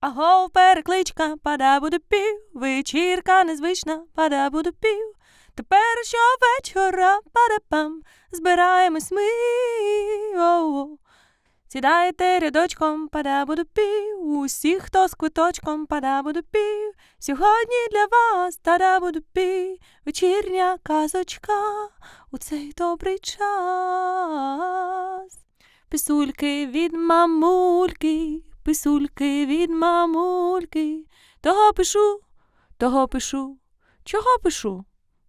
Агов, перекличка, пада буде пів, вечірка незвична, пада буде пів. Тепер щовечора, пада-пам, збираємось ми. Оу. Сідайте рядочком, пада буде пів, усі, хто з квиточком, пада буде пів. Сьогодні для вас тада буде пів, вечірня казочка у цей добрий час. Писульки від мамульки, писульки від мамульки. Того пишу, того пишу. Чого пишу?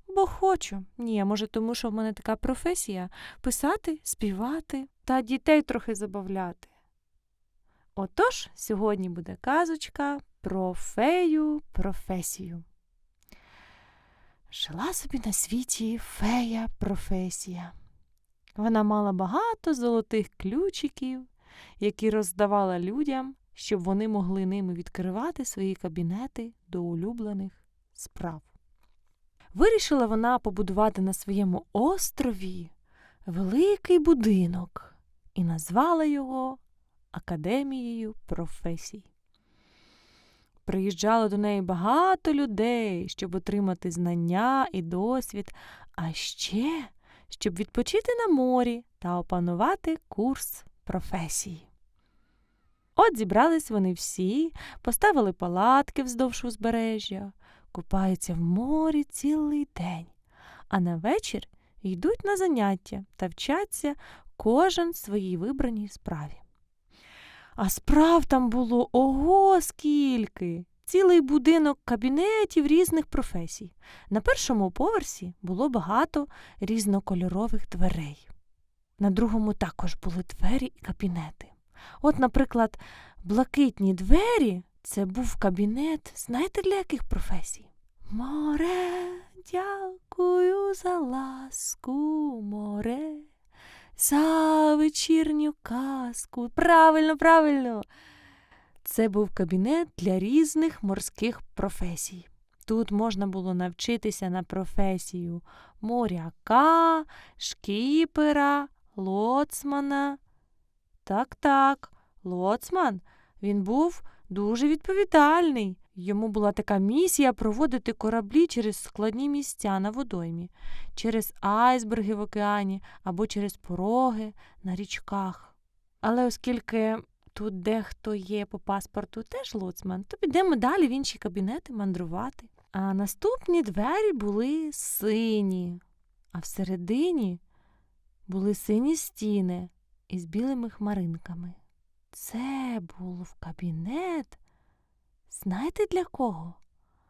Бо хочу. Ні, може, тому що в мене така професія писати, співати та дітей трохи забавляти. Отож, сьогодні буде казочка про фею професію. Жила собі на світі фея професія. Вона мала багато золотих ключиків, які роздавала людям, щоб вони могли ними відкривати свої кабінети до улюблених справ. Вирішила вона побудувати на своєму острові великий будинок і назвала його Академією професій. Приїжджало до неї багато людей, щоб отримати знання і досвід, а ще щоб відпочити на морі та опанувати курс професії. От зібрались вони всі, поставили палатки вздовж узбережжя, купаються в морі цілий день, а на вечір йдуть на заняття та вчаться кожен своїй вибраній справі. А справ там було ого скільки! Цілий будинок кабінетів різних професій. На першому поверсі було багато різнокольорових дверей. На другому також були двері і кабінети. От, наприклад, блакитні двері це був кабінет, знаєте, для яких професій? Море, дякую за ласку, море, за вечірню казку. Правильно, правильно. Це був кабінет для різних морських професій. Тут можна було навчитися на професію моряка, шкіпера, лоцмана. Так, так, лоцман він був дуже відповідальний. Йому була така місія проводити кораблі через складні місця на водоймі, через айсберги в океані або через пороги на річках. Але оскільки тут дехто є по паспорту теж лоцман, то підемо далі в інші кабінети мандрувати. А наступні двері були сині, а всередині були сині стіни із білими хмаринками. Це був кабінет. Знаєте для кого?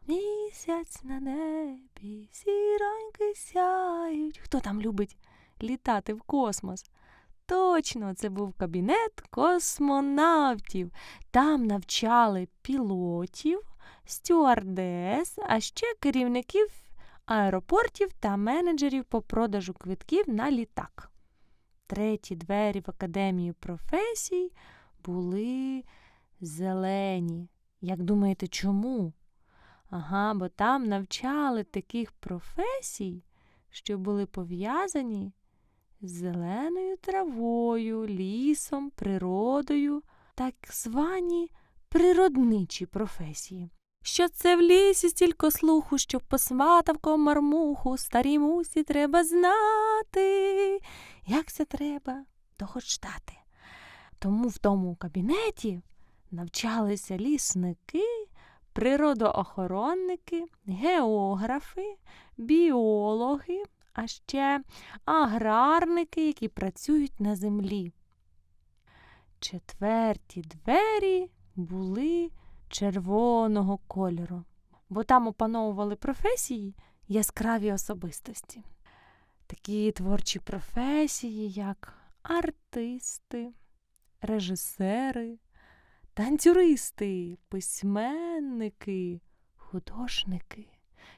Місяць на небі, сіроньки сяють. Хто там любить літати в космос? Точно, це був кабінет космонавтів. Там навчали пілотів, стюардес, а ще керівників аеропортів та менеджерів по продажу квитків на літак. Треті двері в академію професій були зелені. Як думаєте, чому? Ага, бо там навчали таких професій, що були пов'язані з зеленою травою, лісом, природою, так звані природничі професії. Що це в лісі стільки слуху, що посматав комармуху, старій мусі треба знати, як це треба догождати. Тому в тому кабінеті навчалися лісники, природоохоронники, географи, біологи, а ще аграрники, які працюють на землі. Четверті двері були червоного кольору, бо там опановували професії яскраві особистості. Такі творчі професії, як артисти, режисери, танцюристи, письменники, художники.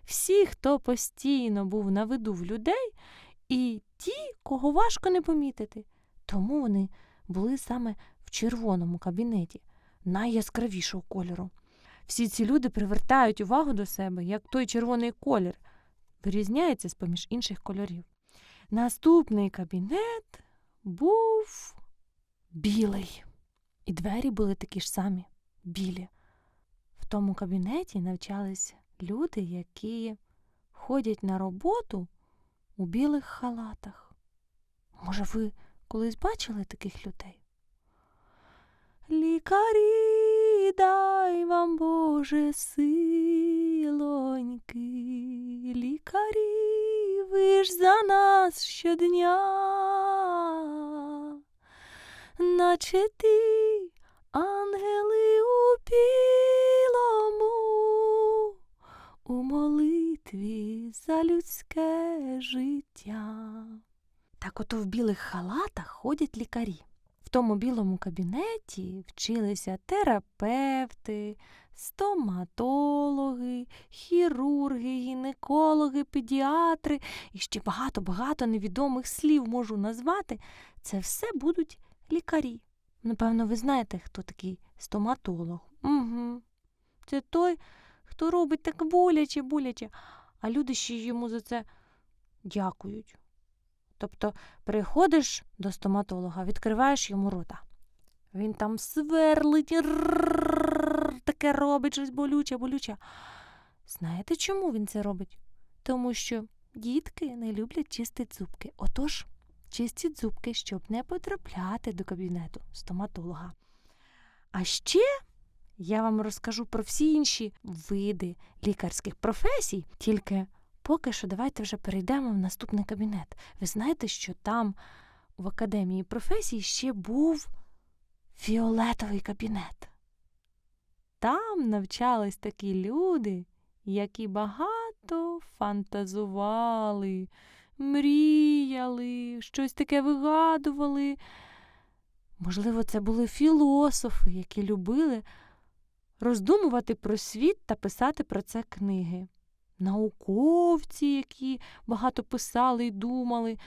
Всі, хто постійно був на виду в людей, і ті, кого важко не помітити. Тому вони були саме в червоному кабінеті, найяскравішого кольору. Всі ці люди привертають увагу до себе, як той червоний колір вирізняється з поміж інших кольорів. Наступний кабінет був білий. І двері були такі ж самі білі. В тому кабінеті навчались люди, які ходять на роботу у білих халатах. Може, ви колись бачили таких людей? Лікарі, дай вам Боже силоньки, лікарі, ви ж за нас щодня, наче ти ангели у білому, у молитві за людське життя. Так ото в білих халатах ходять лікарі. Тому білому кабінеті вчилися терапевти, стоматологи, хірурги, гінекологи, педіатри і ще багато-багато невідомих слів можу назвати. Це все будуть лікарі. Напевно, ви знаєте, хто такий стоматолог. Угу. Це той, хто робить так боляче, боляче, а люди ще йому за це дякують. Тобто приходиш до стоматолога, відкриваєш йому рота. Він там сверлить, таке робить щось болюче, болюче. Знаєте, чому він це робить? Тому що дітки не люблять чистити зубки. Отож, чистіть зубки, щоб не потрапляти до кабінету стоматолога. А ще я вам розкажу про всі інші види лікарських професій, тільки поки що давайте вже перейдемо в наступний кабінет. Ви знаєте, що там в академії професій ще був фіолетовий кабінет. Там навчались такі люди, які багато фантазували, мріяли, щось таке вигадували. Можливо, це були філософи, які любили роздумувати про світ та писати про це книги. Науковці, які багато писали і думали,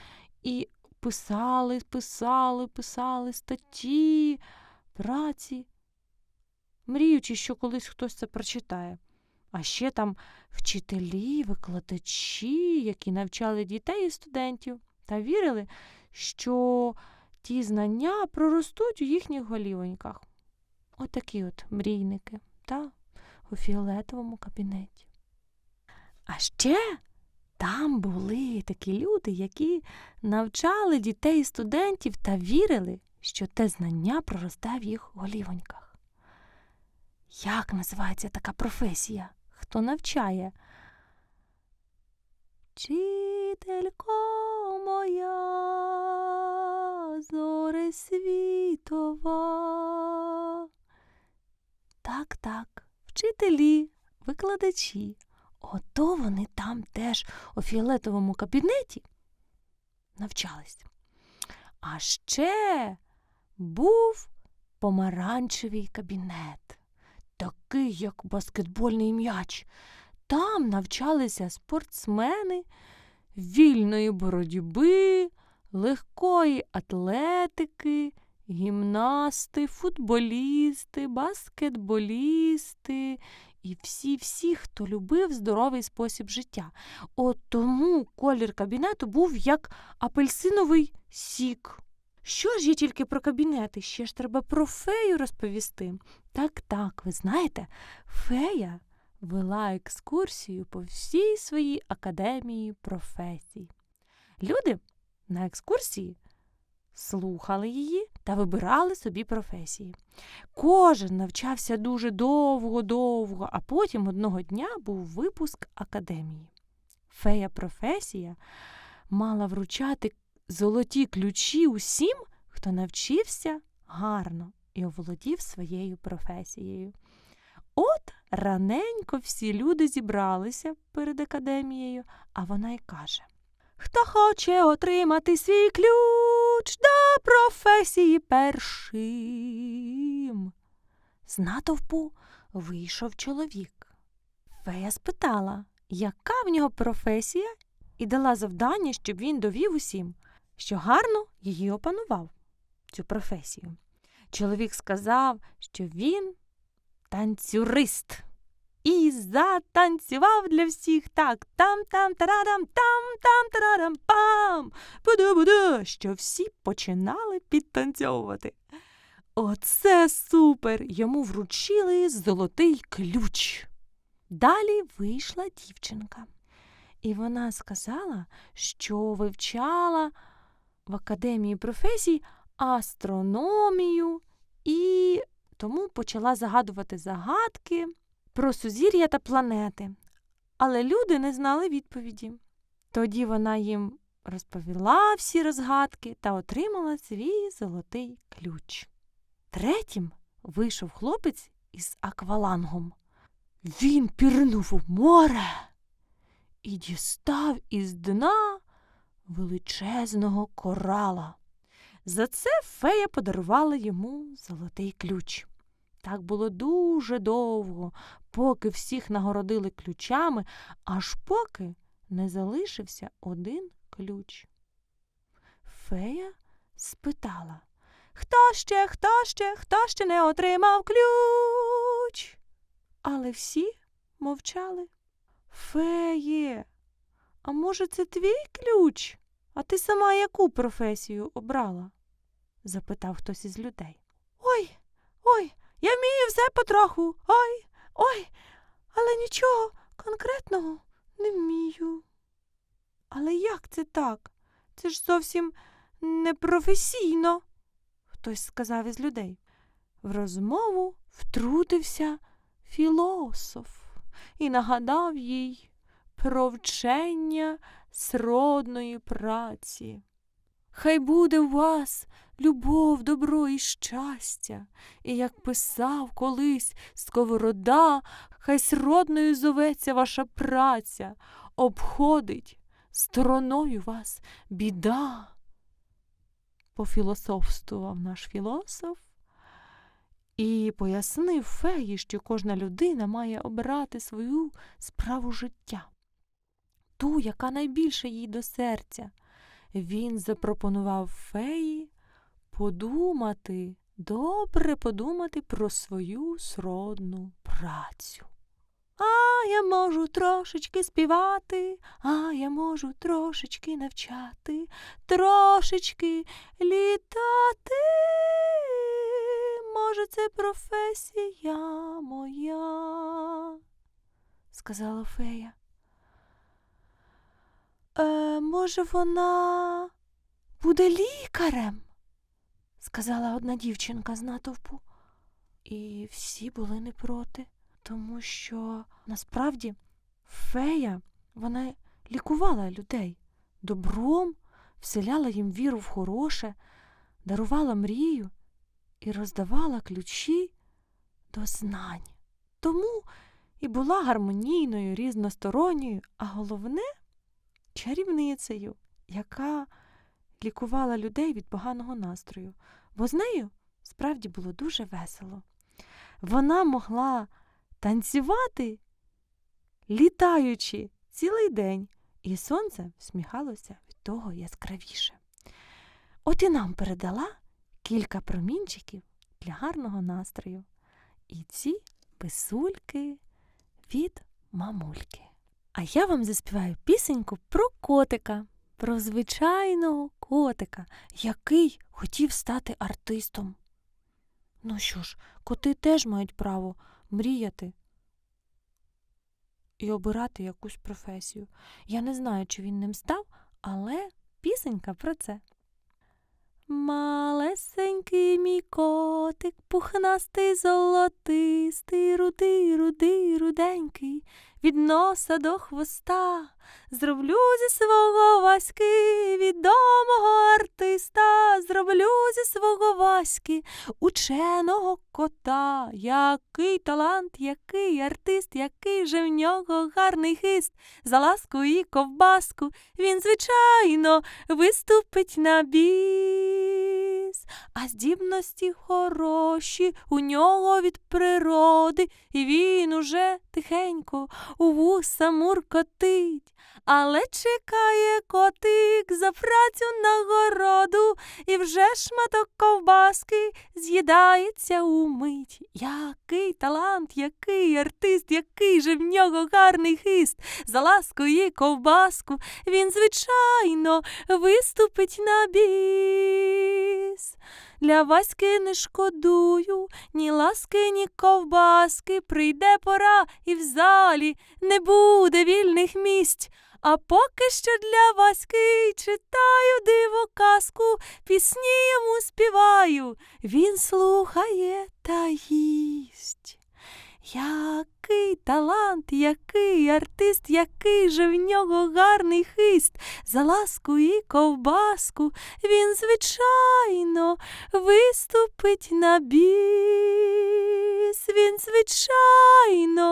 і писали, писали, писали статті, праці, мріючи, що колись хтось це прочитає. А ще там вчителі, викладачі, які навчали дітей і студентів та вірили, що ті знання проростуть у їхніх голівоньках. Отакі от мрійники та у фіолетовому кабінеті. А ще там були такі люди, які навчали дітей і студентів та вірили, що те знання проросте в їх голівоньках. Як називається така професія? Хто навчає? Вчителько моя, зоре світова. Так, так, вчителі, викладачі. Ото вони там теж у фіолетовому кабінеті навчались. А ще був помаранчевий кабінет, такий, як баскетбольний м'яч. Там навчалися спортсмени вільної боротьби, легкої атлетики, гімнасти, футболісти, баскетболісти і всі-всі, хто любив здоровий спосіб життя. От тому колір кабінету був як апельсиновий сік. Що ж є тільки про кабінети? Ще ж треба про фею розповісти. Так, так, ви знаєте, фея вела екскурсію по всій своїй академії професій. Люди на екскурсії слухали її та вибирали собі професії. Кожен навчався дуже довго-довго, а потім одного дня був випуск академії. Фея професія мала вручати золоті ключі усім, хто навчився гарно і оволодів своєю професією. От раненько всі люди зібралися перед академією, а вона й каже Хто хоче отримати свій ключ до професії першим? З натовпу вийшов чоловік. Фея спитала, яка в нього професія, і дала завдання, щоб він довів усім, що гарно її опанував, цю професію. Чоловік сказав, що він танцюрист. І затанцював для всіх так там там тарадам там там тарадам пам буду буду що всі починали підтанцьовувати. Оце супер! Йому вручили золотий ключ. Далі вийшла дівчинка, і вона сказала, що вивчала в академії професій астрономію і тому почала загадувати загадки про сузір'я та планети. Але люди не знали відповіді. Тоді вона їм розповіла всі розгадки та отримала свій золотий ключ. Третім вийшов хлопець із аквалангом. Він пірнув у море і дістав із дна величезного корала. За це фея подарувала йому золотий ключ. Так було дуже довго, поки всіх нагородили ключами, аж поки не залишився один ключ. Фея спитала Хто ще, хто ще, хто ще не отримав ключ? Але всі мовчали. Феє, а може, це твій ключ? А ти сама яку професію обрала? запитав хтось із людей. Ой, ой, я вмію все потроху. Ой, ой, але нічого конкретного не вмію. Але як це так? Це ж зовсім непрофесійно, хтось сказав із людей. В розмову втрутився філософ і нагадав їй про вчення сродної праці. Хай буде у вас любов, добро і щастя, і як писав колись сковорода, хай сродною зоветься ваша праця, обходить стороною вас біда. Пофілософствував наш філософ і пояснив феї, що кожна людина має обирати свою справу життя, ту, яка найбільше їй до серця. Він запропонував феї подумати, добре подумати про свою сродну працю. А я можу трошечки співати, а я можу трошечки навчати, трошечки літати. Може, це професія моя, сказала фея. Е, може, вона буде лікарем, сказала одна дівчинка з натовпу. І всі були не проти, тому що насправді фея вона лікувала людей добром, вселяла їм віру в хороше, дарувала мрію і роздавала ключі до знань. Тому і була гармонійною, різносторонньою, а головне чарівницею, яка лікувала людей від поганого настрою, бо з нею справді було дуже весело. Вона могла танцювати, літаючи цілий день, і сонце всміхалося від того яскравіше. От і нам передала кілька промінчиків для гарного настрою. І ці писульки від мамульки. А я вам заспіваю пісеньку про котика, про звичайного котика, який хотів стати артистом. Ну що ж, коти теж мають право мріяти і обирати якусь професію. Я не знаю, чи він ним став, але пісенька про це. Малесенький мій котик, пухнастий золотистий, рудий, рудий, руденький, від носа до хвоста. Зроблю зі свого Васьки відомого артиста, зроблю зі свого Васьки ученого кота. Який талант, який артист, який же в нього гарний хист. За ласку і ковбаску він, звичайно, виступить на біс. А здібності хороші у нього від природи, і він уже тихенько у вуса муркотить. Але чекає котик за працю нагороду, і вже шматок ковбаски з'їдається умить. Який талант, який артист, який же в нього гарний хист. За ласку і ковбаску він, звичайно, виступить на біс. Біс. Для Васьки не шкодую, ні ласки, ні ковбаски. Прийде пора, і в залі не буде вільних місць. А поки що для Васьки читаю диво казку, пісні йому співаю. Він слухає та їсть. Який талант, який артист, який же в нього гарний хист. За ласку і ковбаску він, звичайно, виступить на біс. Він, звичайно,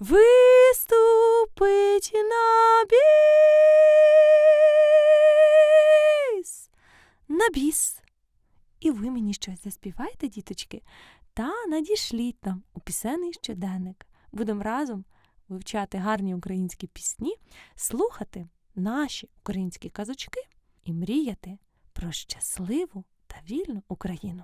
виступить на біс. На біс. І ви мені щось заспівайте, діточки, та надішліть нам у пісенний щоденник. Будемо разом вивчати гарні українські пісні, слухати наші українські казочки і мріяти про щасливу та вільну Україну.